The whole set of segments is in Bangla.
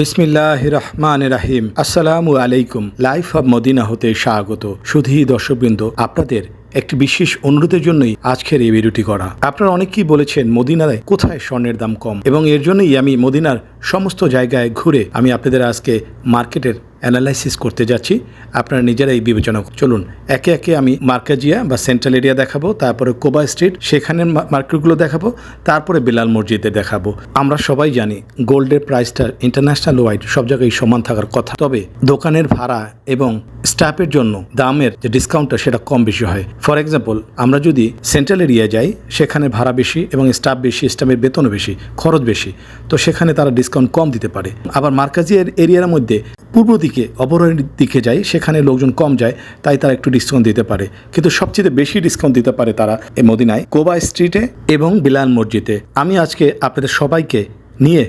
বিসমিল্লাহ রহমান রাহিম আসসালামু আলাইকুম। লাইফ অব মদিনা হতে স্বাগত। সুধী দর্শকবৃন্দ, আপনাদের একটি বিশেষ অনুরোধের জন্যই আজকের এই ভিডিওটি করা। আপনারা অনেকেই বলেছেন মদিনায় কোথায় স্বর্ণের দাম কম, এবং এর জন্যই আমি মদিনার সমস্ত জায়গায় ঘুরে আমি আপনাদের আজকে মার্কেটের অ্যানালাইসিস করতে যাচ্ছি। আপনারা নিজেরাই বিবেচনা চলুন, একে একে আমি মার্কাজিয়া বা সেন্ট্রাল এরিয়া দেখাবো, তারপরে কোবা স্ট্রিট সেখানের মার্কেটগুলো দেখাবো, তারপরে বিলাল মসজিদে দেখাবো। আমরা সবাই জানি গোল্ডের প্রাইসটা ইন্টারন্যাশনাল ওয়াইড সব জায়গায় সমান থাকার কথা। তবে দোকানের ভাড়া এবং স্টাফের জন্য দামের যে ডিসকাউন্টটা সেটা কম বেশি হয়। ফর এক্সাম্পল আমরা যদি সেন্ট্রাল এরিয়া যাই, সেখানে ভাড়া বেশি এবং স্টাফ বেশি, স্টাফের বেতনও বেশি, খরচ বেশি, তো সেখানে তারা ডিসকাউন্ট কম দিতে পারে। আবার মার্কাজি এরিয়ার মধ্যে পূর্ব দিকে অপরের দিকে যায়, সেখানে লোকজন কম যায়, তাই তারা একটু ডিসকাউন্ট দিতে পারে। কিন্তু সবচেয়ে বেশি ডিসকাউন্ট দিতে পারে তারা এই মদিনায়, কোবা স্ট্রিটে এবং বিলাল মসজিদে। আমি আজকে আপনাদের সবাইকে নিয়ে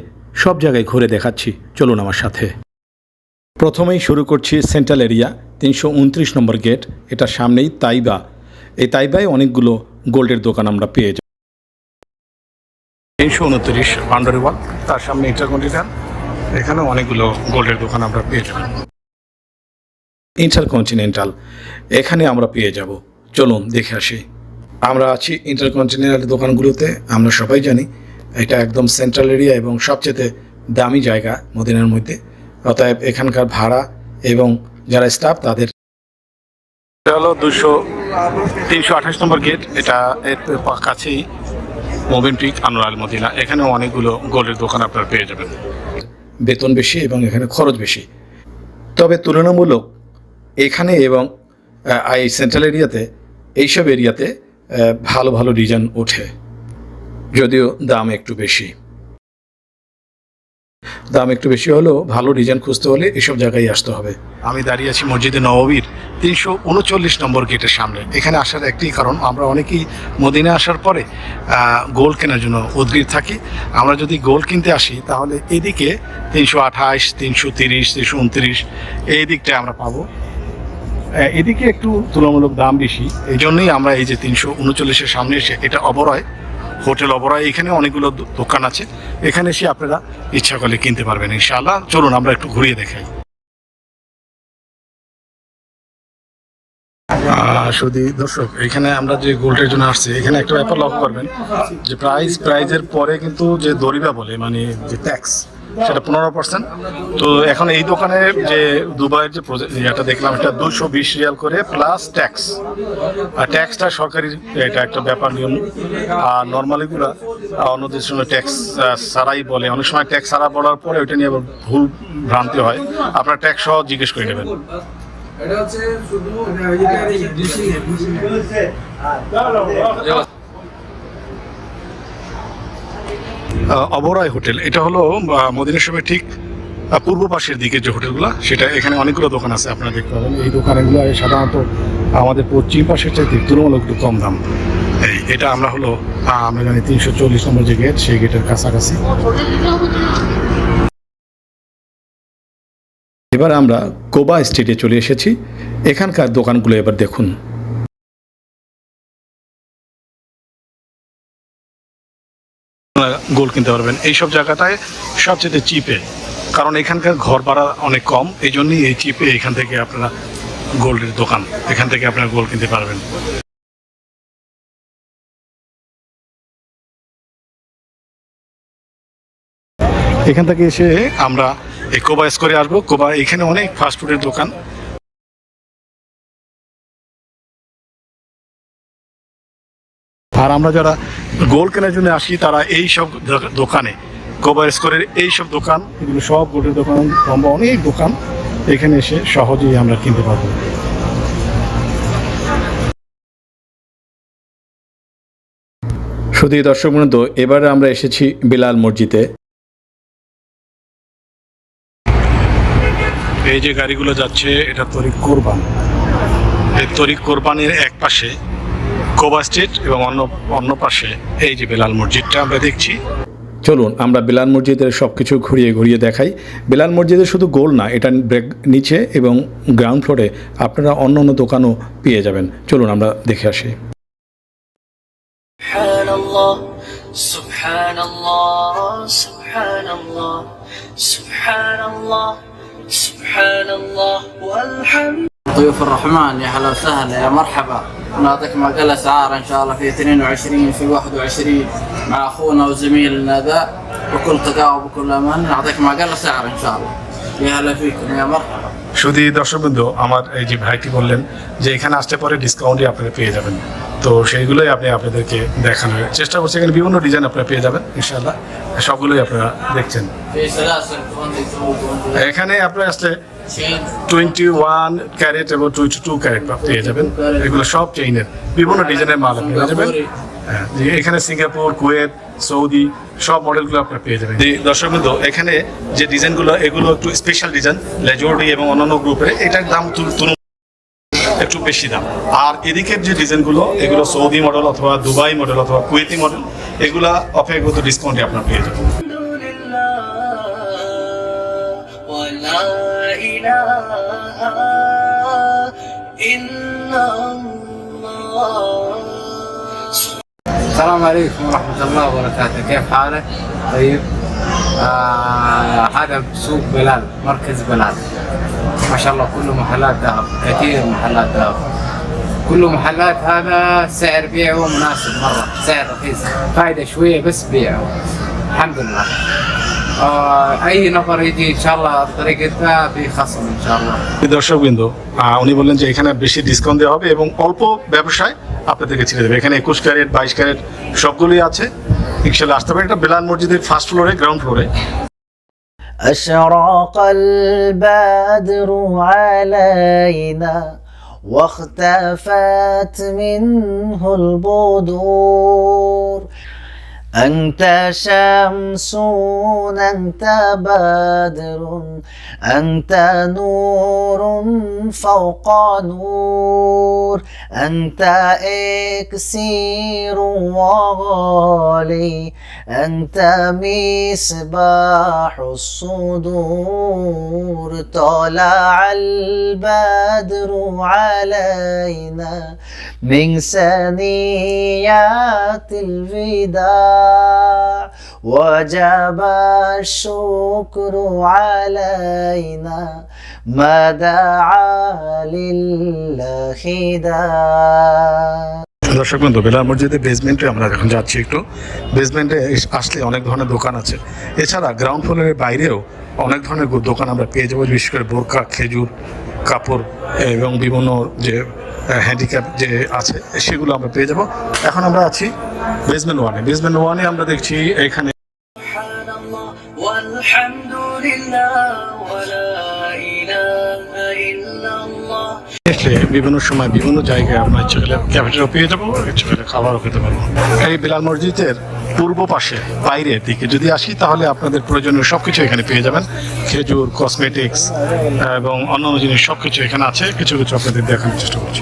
সব জায়গায় ঘুরে দেখাচ্ছি। চলুন আমার সাথে। প্রথমেই শুরু করছি সেন্ট্রাল এরিয়া তিনশো উনত্রিশ নম্বর গেট এটার সামনেই তাইবা। এই তাইবায় অনেকগুলো গোল্ডের দোকান আমরা পেয়ে যাই। তিনশো উনত্রিশ বাউন্ডারি ওয়াল তার সামনে ইন্টারকন্টিনেন্টাল এখানে অনেকগুলো গোল্ডের দোকান আমরা পেয়ে যাব। ইন্টারকন্টিনেন্টাল এখানে আমরা পেয়ে যাব। চলুন দেখে আসি। আমরা আছি ইন্টারকন্টিনেন্টাল দোকানগুলোতে আমরা সবাই জানি এটা একদম সেন্ট্রাল এরিয়া এবং সবচেয়ে দামি জায়গা মদিনার মধ্যে। অতএব এখানকার ভাড়া এবং যারা স্টাফ তাদের এটা হলো দুশো তিনশো আঠাশ নম্বর গেট। এটা এর কাছেই মোবিন পিক আনোয়ার মদিনা। এখানে অনেকগুলো গোল্ডের দোকান আপনারা পেয়ে যাবেন। বেতন বেশি এবং এখানে খরচ বেশি। তবে তুলনামূলক এখানে এবং এই সেন্ট্রাল এরিয়াতে এইসব এরিয়াতে ভালো ভালো ডিজাইন ওঠে। যদিও দাম একটু বেশি। দাম একটু বেশি হলেও ভালো ডিজাইন খুঁজতে হলে এসব জায়গায় আসতে হবে। আমি দাঁড়িয়ে আছি মসজিদে নববীর। তিনশো উনচল্লিশ নম্বর গেটের সামনে। এখানে আসার একটি কারণ, আমরা অনেকেই মদিনে আসার পরে গোল কেনার জন্য উদ্গ্রীব থাকি। আমরা যদি গোল কিনতে আসি, তাহলে এদিকে তিনশো আঠাশ, তিনশো তিরিশ, তিনশো উনত্রিশ, এই দিকটায় আমরা পাবো। এদিকে একটু তুলনামূলক দাম বেশি। এই জন্যই আমরা এই যে তিনশো উনচল্লিশের সামনে এসে, এটা অবরয়, হোটেল অবরয়, এখানে অনেকগুলো দোকান আছে। এখানে এসে আপনারা ইচ্ছা করলে কিনতে পারবেন, ইনশাআল্লাহ। চলুন, আমরা একটু ঘুরিয়ে দেখাই। শুধু দর্শক, এখানে আমরা যে গোল্ডের জন্য আসছি, এখানে একটা ব্যাপার লক্ষ্য করবেন যে প্রাইস প্রাইজের পরে কিন্তু যে দরিবা বলে মানে যে ট্যাক্স সেটা পনেরো পার্সেন্ট তো এখন এই দোকানে যে দুবাইয়ের যে ইয়েটা দেখলাম, এটা দুশো বিশ রিয়াল করে প্লাস ট্যাক্স আর ট্যাক্সটা সরকারি, এটা একটা ব্যাপার নিয়ম। আর নর্মালিগুলো অন্য দেশের সঙ্গে ট্যাক্স ছাড়াই বলে। অনেক সময় ট্যাক্স ছাড়া বলার পরে ওইটা নিয়ে আবার ভুল ভ্রান্তি হয়। আপনার ট্যাক্স সহ জিজ্ঞেস করে নেবেন। অবরয় হোটেল। এটা হলো মদিনা শপের ঠিক পূর্ব পাশের দিকে যে হোটেলগুলো, সেটা এখানে অনেকগুলো দোকান আছে, আপনারা দেখতে পাবেন। এই দোকানগুলো সাধারণত আমাদের পশ্চিম পাশের চাইতে তুলনামূলক একটু কম দাম। এই, এটা আমরা হলো আমরা জানি তিনশো চল্লিশ নম্বর যে গেট সেই গেটের কাছাকাছি। এবার আমরা কোবা স্ট্রিটে চলে এসেছি। এখানকার দোকানগুলো এবার দেখুন। গোল্ড কিনতে পারবেন। এইসব জায়গাটায় সবচেয়ে চিপে কারণ এখানকার ঘর ভাড়া অনেক কম। এই জন্যই এই চিপে এখান থেকে আপনারা গোল্ডের দোকান, এখান থেকে আপনারা গোল কিনতে পারবেন। এখান থেকে এসে আমরা এই কোবা স্কোরে আসব। কোবা এখানে অনেক ফাস্টফুডের দোকান। আর আমরা যারা গোল কেনার জন্য আসি, তারা এই সব দোকানে গোবার স্কোরের এই সব দোকান, এগুলো সব গোটের দোকান, লম্বা অনেক দোকান, এখানে এসে সহজেই আমরা কিনতে পারব। শুধু দর্শক বৃন্দ এবারে আমরা এসেছি বিলাল মসজিদে। এই যে গাড়িগুলো যাচ্ছে এটা তরিক কোরবান। এই তরিক কোরবানের এক পাশে কোবা স্ট্রিট এবং অন্য অন্য পাশে এই যে বেলাল মসজিদটা আমরা দেখছি। চলুন আমরা বেলাল মসজিদের সব কিছু ঘুরিয়ে ঘুরিয়ে দেখাই। বেলাল মসজিদের শুধু গোল না এটা ব্রেক নিচে এবং গ্রাউন্ড ফ্লোরে আপনারা অন্য অন্য দোকানও পেয়ে যাবেন। চলুন আমরা দেখে আসি। سبحان الله والحمد ضيوف الرحمن يا هلا وسهلا يا مرحبا. نعطيكم أقل أسعار إن شاء الله في 22 في 21 مع أخونا وزميلنا ذا بكل تقاوى وبكل أمان. نعطيكم أقل سعر إن شاء الله. يا هلا فيكم يا مرحبا. শুধু দর্শকবৃন্দ, আমার এই যে ভাইটি বললেন যে এখানে আসতে পরে ডিসকাউন্টই আপনারা পেয়ে যাবেন। তো সেইগুলোই আপনি আপনাদেরকে দেখানোর চেষ্টা করছি। এখানে বিভিন্ন ডিজাইন আপনারা পেয়ে যাবেন ইনশাল্লাহ সবগুলোই আপনারা দেখছেন। এখানে আপনারা আসলে টোয়েন্টি ওয়ান ক্যারেট এবং টোয়েন্টি টু ক্যারেট পেয়ে যাবেন। এগুলো সব চেইনের বিভিন্ন ডিজাইনের মাল পেয়ে যাবেন। এখানে সিঙ্গাপুর কুয়েত সৌদি সব মডেলগুলো আপনারা পেয়ে যাবেন যে দর্শকবৃন্দ এখানে যে ডিজাইনগুলো এগুলো একটু স্পেশাল ডিজাইন লেজোর্ডি এবং অন্যান্য গ্রুপের এটার দাম তুল- তুলনা একটু বেশি দাম আর এদিকের যে ডিজাইনগুলো এগুলো সৌদি মডেল অথবা দুবাই মডেল অথবা কুয়েতি মডেল এগুলা অপেক্ষাগত ডিসকাউন্টে আপনারা পেয়ে যাবেন لله ولا إله إلا الله السلام عليكم ورحمة الله وبركاته. كيف حالك؟ طيب. آه هذا سوق بلال مركز بلال. ما شاء الله كله محلات ذهب كثير محلات ذهب كله محلات هذا سعر بيعه مناسب مرة سعر رخيص. فايدة شوية بس بيعه. الحمد لله. آه أي نفر يجي إن شاء الله الطريق ده بخصم إن شاء الله দর্শকবৃন্দ আহ, উনি বললেন যে এখানে বেশি ডিসকাউন্ট দেওয়া হবে এবং অল্প ব্যবসায় আপনাদেরকে ছেড়ে দেবে এখানে একুশ ক্যারেট বাইশ ক্যারেট সবগুলোই আছে ইনশাল্লাহ আসতে পারে এটা বেলাল মসজিদের ফার্স্ট ফ্লোরে গ্রাউন্ড ফ্লোরে أشرق البدر علينا واختفت منه البدور أنت شمس أنت بدر أنت نور فوق نور أنت إكسير وغالي أنت مصباح الصدور طلع البدر علينا من ثنيات الوداع. وجب الشكر علينا ما دعا لله داع দর্শক বন্ধু বেলাল মসজিদের বেসমেন্টে আমরা এখন যাচ্ছি একটু বেসমেন্টে আসলে অনেক ধরনের দোকান আছে এছাড়া গ্রাউন্ড ফ্লোরের বাইরেও অনেক ধরনের গো- দোকান আমরা পেয়ে যাবো বিশেষ করে বোরকা খেজুর কাপড় এবং বিভিন্ন যে হ্যান্ডিক্যাপ যে আছে, সেগুলো আমরা পেয়ে যাব। এখন আমরা আছি বেসমেন্ট ওয়ানে বেসমেন্ট ওয়ানে আমরা দেখছি এখানে বিভিন্ন সময় বিভিন্ন জায়গায় আমরা ইচ্ছে গেলে ক্যাপিটালও পেয়ে যাব ইচ্ছে গেলে খাবারও খেতে পারব। এই বিলাল মসজিদের পূর্ব পাশে, বাইরের দিকে। যদি আসি, তাহলে আপনাদের প্রয়োজনীয় সব কিছু এখানে পেয়ে যাবেন। খেজুর কসমেটিক্স এবং অন্যান্য জিনিস সব কিছু এখানে আছে। কিছু কিছু আপনাদের দেখানোর চেষ্টা করছি।